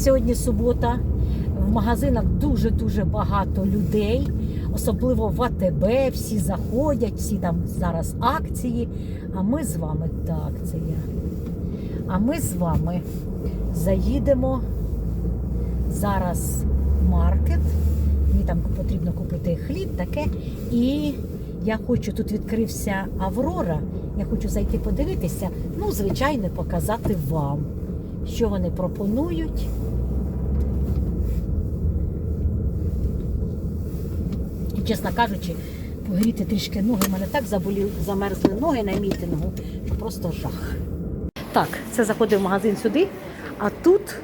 Сьогодні субота. В магазинах дуже-дуже багато людей, особливо в АТБ. Всі заходять, всі там зараз акції. А ми з вами, так, це. А ми з вами заїдемо зараз в маркет. Мені там потрібно купити хліб, таке. І я хочу, тут відкрився Аврора. Я хочу зайти подивитися, ну, звичайно, показати вам, що вони пропонують. Чесно кажучи, погріти трішки ноги. У мене так заболіли, замерзли ноги на мітингу, що просто жах. Так, це заходив в магазин сюди, а тут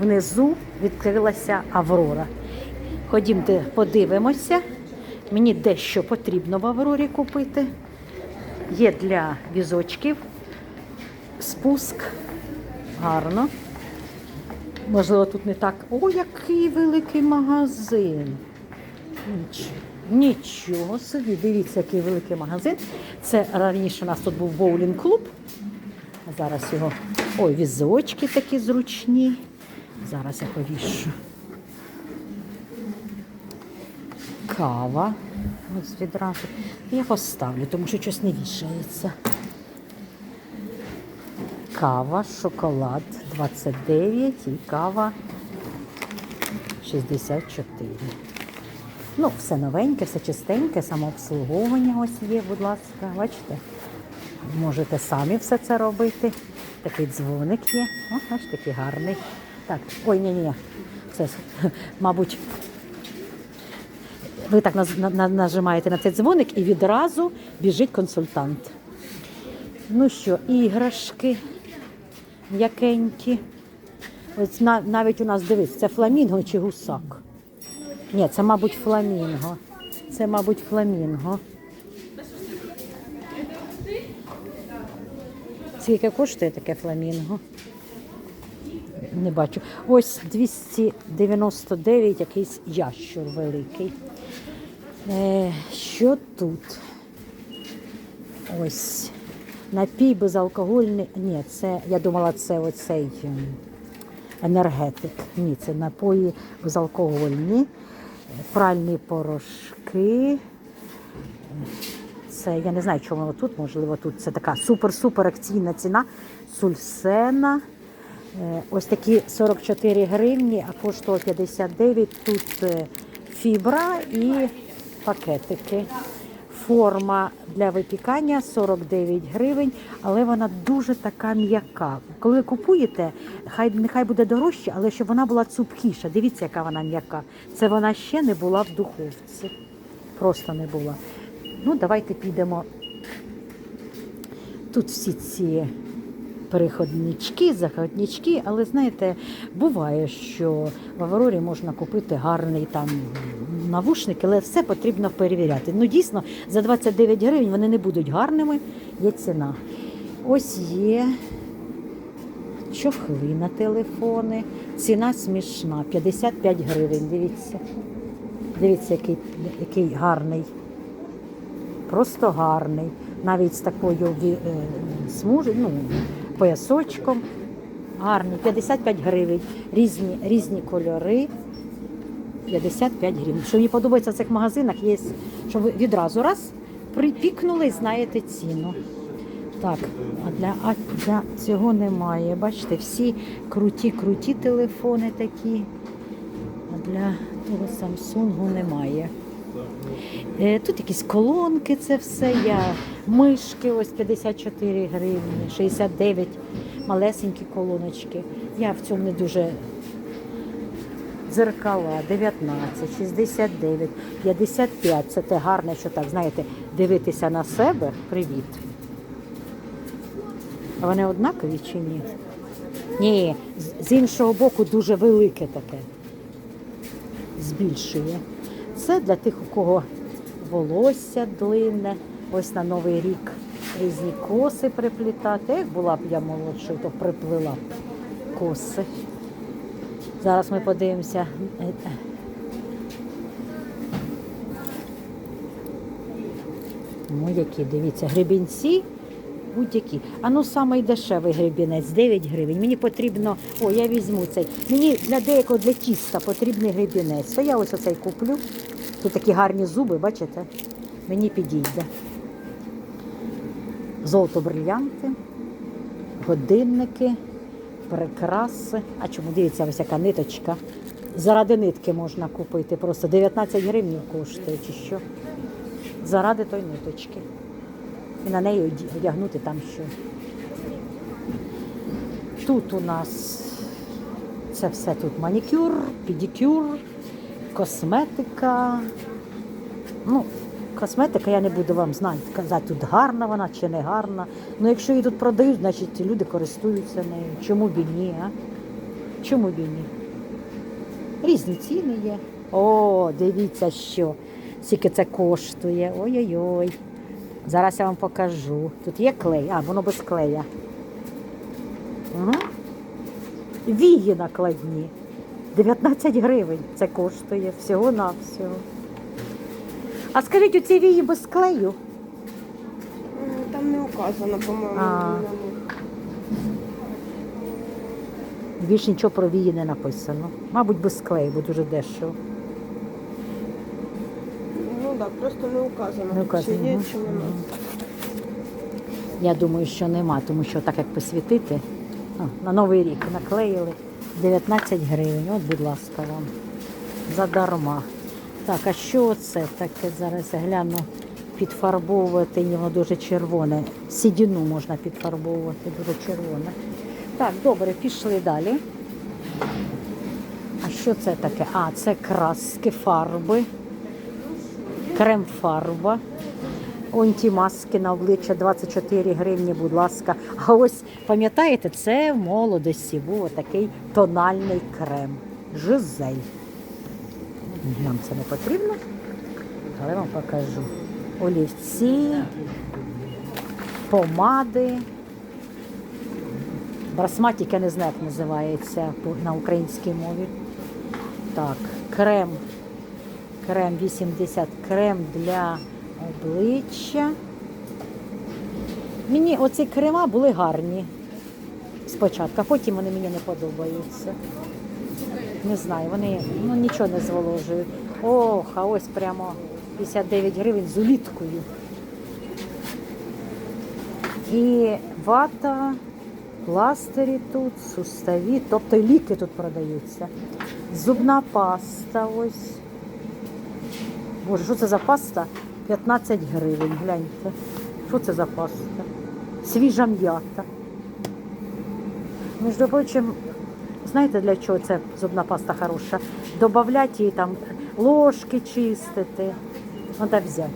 внизу відкрилася Аврора. Ходімте, подивимося. Мені дещо потрібно в Аврорі купити. Є для візочків спуск. Гарно. Можливо, тут не так. О, який великий магазин. Нічого, нічого собі. Дивіться, який великий магазин. Це раніше у нас тут був боулінг-клуб. Зараз його. Ой, візочки такі зручні. Зараз я повішу. Кава. Ось відразу. Я поставлю, тому що щось не вішається. Кава, шоколад 29 і кава 64. Ну, все новеньке, все чистеньке, самообслуговування ось є, будь ласка, бачите? Можете самі все це робити. Такий дзвоник є. О, аж такий гарний. Так, ой, ні, ні. Це, мабуть, ви так нажимаєте на цей дзвоник і відразу біжить консультант. Ну що, іграшки м'якенькі. Ось навіть у нас дивись, це фламінго чи гусак. Ні, це, мабуть, фламінго. Це, мабуть, фламінго. Скільки коштує таке фламінго? Не бачу. Ось 299 якийсь ящур великий. Е, що тут? Ось. Напій безалкогольний. Ні, це, я думала, це оцей ем, енергетик. Ні, це напої безалкогольні, пральні порошки. Це я не знаю, чому тут, можливо, тут це така супер-супер акційна ціна. Сульсена. Е, Ось такі 44 гривні, а коштує 59. Тут е, фібра і пакетики. Форма для випікання 49 гривень, але вона дуже така м'яка. Коли купуєте, хай нехай буде дорожче, але щоб вона була цупкіша. Дивіться, яка вона м'яка. Це вона ще не була в духовці. Просто не була. Ну, давайте підемо. Тут всі ці переходнички, заходнички, але знаєте, буває, що в Аврорі можна купити гарний там навушник, але все потрібно перевіряти. Ну, дійсно, за 29 гривень вони не будуть гарними, є ціна. Ось є чохли на телефони. Ціна смішна, 55 гривень. Дивіться. Дивіться, який, який гарний. Просто гарний. Навіть з такою е, смужею, ну, поясочком. Гарний, 55 гривень. Різні, різні кольори. 55 гривень. Що мені подобається в цих магазинах, є, що ви відразу раз припікнули і знаєте ціну. Так, а для, а для цього немає. Бачите, всі круті-круті телефони такі. А для того Samsung немає. Е, Тут якісь колонки, це все. Я мишки, ось 54 гривні, 69, малесенькі колоночки. Я в цьому не дуже дзеркала 19, 69, 55. Це те гарне, що так, знаєте, дивитися на себе. Привіт. А вони однакові чи ні? Ні, з іншого боку дуже велике таке. Збільшує. Це для тих, у кого волосся длинне, ось на Новий рік різні коси приплітати. Як була б я молодшою, то приплила б коси. Зараз ми подивимося. Ну, які, дивіться, гребінці будь-які. А ну самий дешевий гребінець 9 гривень. Мені потрібно, о, я візьму цей. Мені для деякого для тіста потрібний гребінець. То я ось оцей куплю. Тут такі гарні зуби, бачите? Мені підійде. Золото брильянти, годинники, прикраси. А чому дивіться, ось яка ниточка. Заради нитки можна купити. Просто 19 гривень коштує чи що. Заради тої ниточки. І на неї одягнути там що. Тут у нас це все тут манікюр, педикюр, косметика. Ну, косметика я не буду вам знати, казати, тут гарна вона чи не гарна. Ну, якщо її тут продають, значить люди користуються нею. Чому б і ні, а? Чому б і ні? Різні ціни є. О, дивіться, що. Скільки це коштує. Ой-ой-ой. Зараз я вам покажу. Тут є клей, а воно без клея. Угу. Вії накладні. 19 гривень це коштує всього-навсього. А скажіть, оці вії без клею? Там не указано, по-моєму. А. Більше нічого про вії не написано. Мабуть, без клею, бо дуже дешево. Ну так, просто не указано, Не указано, чи є, чи нема. Я думаю, що нема, тому що так як посвітити, а, на Новий рік наклеїли 19 гривень. От, будь ласка, вам. Задарма. Так, а що це таке? Зараз гляну підфарбовувати, воно дуже червоне. Сідіну можна підфарбовувати, дуже червоне. Так, добре, пішли далі. А що це таке? А, це краски, фарби, крем-фарба. Онтімаски на обличчя 24 гривні, будь ласка. А ось пам'ятаєте, це в молодості був такий тональний крем. Жизель. Нам це не потрібно, але вам покажу. Олівці, помади. Брасматик, я не знаю, як називається на українській мові. Так, крем. Крем 80, крем для обличчя. Мені оці крема були гарні спочатку, а потім вони мені не подобаються. Не знаю, вони ну, нічого не зволожують. Ох, а ось прямо 59 гривень з уліткою. І вата, пластирі тут, суставі, тобто ліки тут продаються. Зубна паста ось. Боже, що це за паста? 15 гривень, гляньте. Що це за паста? Свіжа м'ята. Між прочим, знаєте для чого це зубна паста хороша? Добавляти її там ложки чистити. Треба взяти.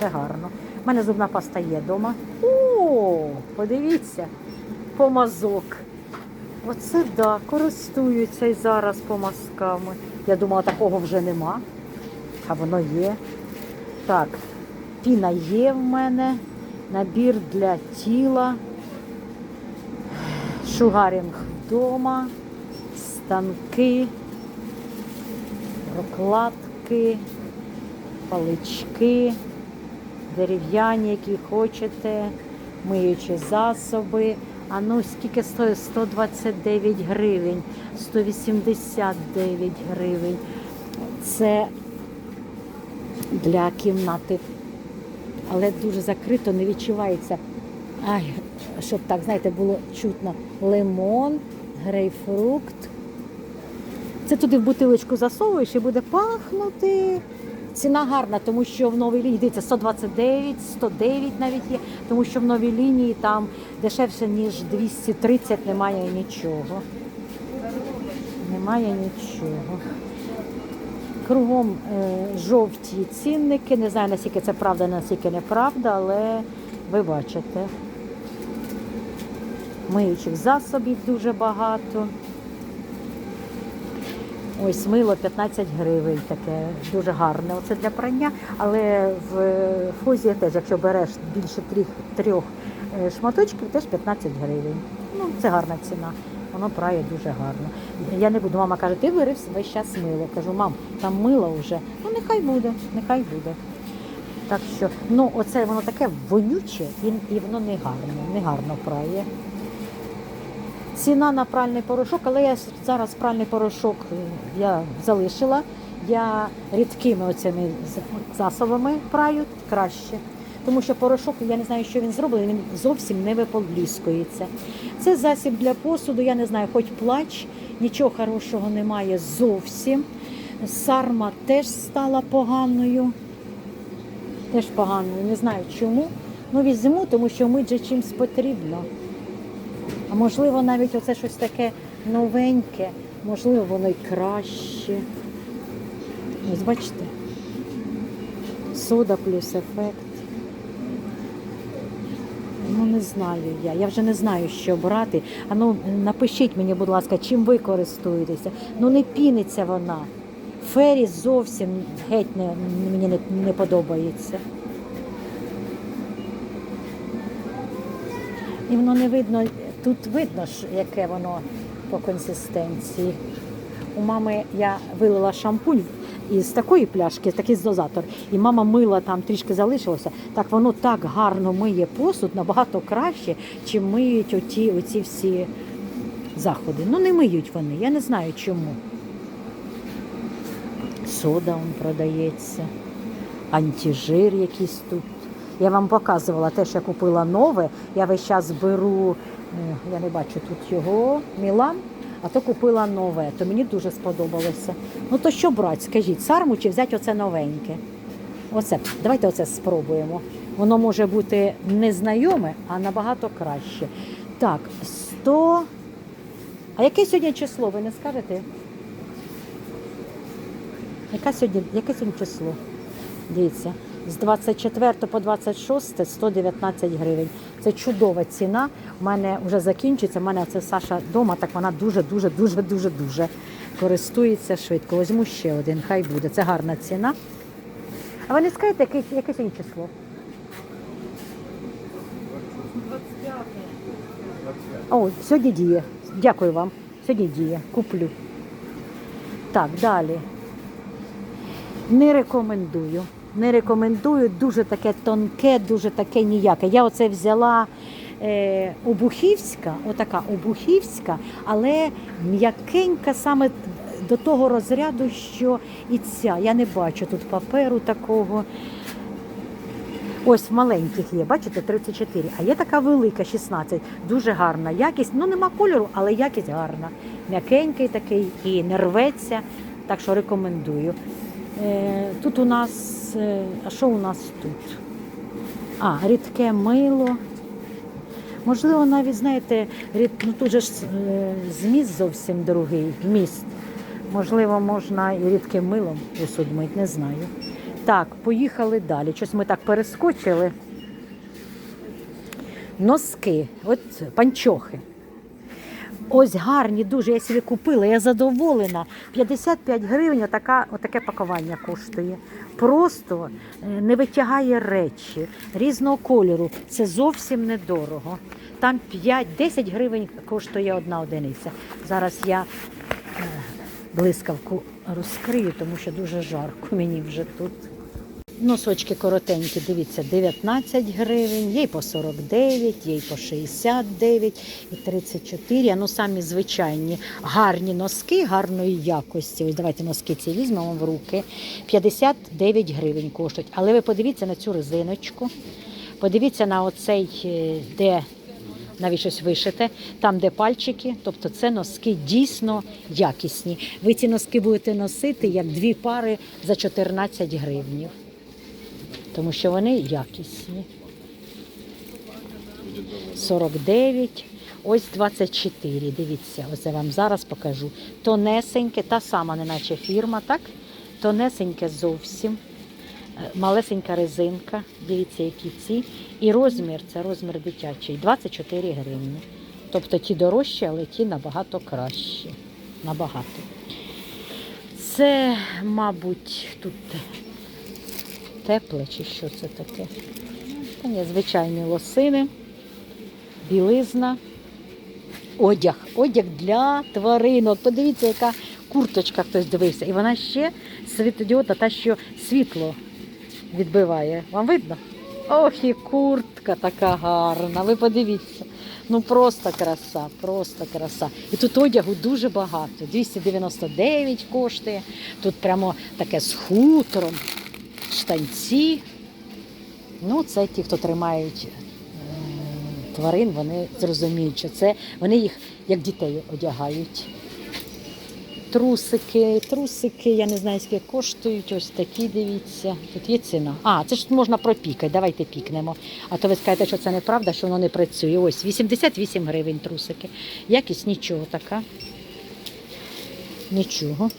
Це гарно. У мене зубна паста є вдома. О, подивіться, помазок. Оце да, користуються і зараз помазками. Я думала, такого вже нема. А воно є. Так, піна є в мене, набір для тіла, шугарінг вдома, станки, прокладки, палички, дерев'яні, які хочете, миючі засоби. А ну скільки стоїть? 129 гривень, 189 гривень. Це для кімнати. Але дуже закрито, не відчувається. Ай, щоб так, знаєте, було чутно. Лимон, грейпфрукт. Це туди в бутилочку засовуєш і буде пахнути. Ціна гарна, тому що в новій лінії дивіться, 129, 109 навіть є, тому що в новій лінії там дешевше, ніж 230 немає нічого. Немає нічого. Кругом е, жовті цінники. Не знаю, наскільки це правда, наскільки неправда, але ви бачите. Миючих засобів дуже багато. Ось мило 15 гривень таке, дуже гарне. Оце для прання, але в фузі теж, якщо береш більше трьох, трьох е, шматочків, теж 15 гривень. Ну, це гарна ціна. Воно прає дуже гарно. Я не буду, мама каже, ти вирив весь час мило. Кажу, мам, там мило вже. Ну нехай буде, нехай буде. Так що, ну, оце воно таке вонюче і, і воно не гарно, не гарно прає. Ціна на пральний порошок, але я зараз пральний порошок е, я залишила. Я рідкими оцими засобами праю краще. Тому що порошок, я не знаю, що він зроблений, він зовсім не виполіскується. Це засіб для посуду, я не знаю, хоч плач, нічого хорошого немає зовсім. Сарма теж стала поганою. Теж поганою, не знаю чому. Ну, візьму, тому що мить же чимось потрібно. А можливо, навіть оце щось таке новеньке, можливо, воно й краще. Ось бачите? Сода плюс ефект. Ну, не знаю я. Я вже не знаю, що брати. А ну напишіть мені, будь ласка, чим ви користуєтеся. Ну не піниться вона. Фері зовсім геть не, мені не, не подобається. І воно не видно, тут видно, яке воно по консистенції. У мами я вилила шампунь із такої пляшки, такий дозатор, і мама мила там трішки залишилося. Так воно так гарно миє посуд, набагато краще, чим миють оті, оці всі заходи. Ну не миють вони, я не знаю чому. Сода он продається, антижир якийсь тут. Я вам показувала те, що я купила нове. Я весь час беру, я не бачу тут його, Мілан, а то купила нове. То мені дуже сподобалося. Ну то що брати, скажіть, сарму чи взяти оце новеньке? Оце, давайте оце спробуємо. Воно може бути незнайоме, а набагато краще. Так, 100. А яке сьогодні число, ви не скажете? Яке сьогодні, яке сьогодні число? Дивіться, з 24 по 26 119 гривень. Це чудова ціна. У мене вже закінчиться. У мене це Саша вдома, так вона дуже, дуже, дуже, дуже, користується швидко. Візьму ще один, хай буде. Це гарна ціна. А ви не скажете, яке, яке сьогодні число? О, сьогодні діє. Дякую вам. Сьогодні діє. Куплю. Так, далі. Не рекомендую. Не рекомендую. Дуже таке тонке, дуже таке ніяке. Я оце взяла е, обухівська, отака обухівська, але м'якенька саме до того розряду, що і ця. Я не бачу тут паперу такого. Ось маленьких є, бачите, 34, а є така велика, 16. Дуже гарна якість. Ну нема кольору, але якість гарна. М'якенький такий і не рветься. Так що рекомендую. Е, тут у нас, е, а що у нас тут? А, рідке мило. Можливо, навіть, знаєте, рід, ну тут же ж е, зміст зовсім другий, вміст. Можливо, можна і рідким милом посуд мить, не знаю. Так, поїхали далі. Щось ми так перескочили. Носки, от панчохи. Ось гарні, дуже. Я собі купила, я задоволена. 55 гривень отака, отаке пакування коштує. Просто е, не витягає речі різного кольору. Це зовсім недорого. Там 5-10 гривень коштує одна одиниця. Зараз я е, блискавку розкрию, тому що дуже жарко мені вже тут. Носочки коротенькі, дивіться, 19 гривень, є й по 49, є й по 69 і 34. Ну самі звичайні гарні носки гарної якості. Ось давайте носки ці візьмемо в руки. 59 гривень коштують. Але ви подивіться на цю резиночку. Подивіться на оцей, е, де навіть щось вишите, там, де пальчики, тобто це носки дійсно якісні. Ви ці носки будете носити як дві пари за 14 гривнів тому що вони якісні. 49, ось 24. Дивіться, я вам зараз покажу. Тонесеньке, та сама, неначе фірма, так? Тонесеньке зовсім. Е, Малесенька резинка, дивіться, які ці. І розмір, це розмір дитячий, 24 гривні. Тобто ті дорожчі, але ті набагато кращі. Набагато. Це, мабуть, тут тепле чи що це таке. Та ні, звичайні лосини, білизна, одяг. Одяг для тваринок. Подивіться, яка курточка хтось дивився. І вона ще світодіодна, та що світло відбиває. Вам видно? Ох, і куртка така гарна. Ви подивіться. Ну просто краса, просто краса. І тут одягу дуже багато. 299 коштує. Тут прямо таке з хутором, штанці. Ну, це ті, хто тримають е, тварин, вони зрозуміють, що це вони їх як дітей одягають. Трусики, трусики, я не знаю, скільки коштують. Ось такі, дивіться. Тут є ціна. А, це ж можна пропікати. Давайте пікнемо. А то ви скажете, що це неправда, що воно не працює. Ось 88 гривень трусики. Якість нічого така. Нічого.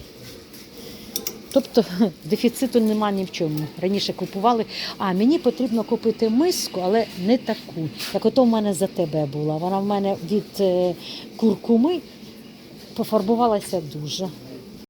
Тобто дефіциту нема ні в чому. Раніше купували. А мені потрібно купити миску, але не таку. Як ото в мене за тебе була. Вона в мене від е, куркуми пофарбувалася дуже.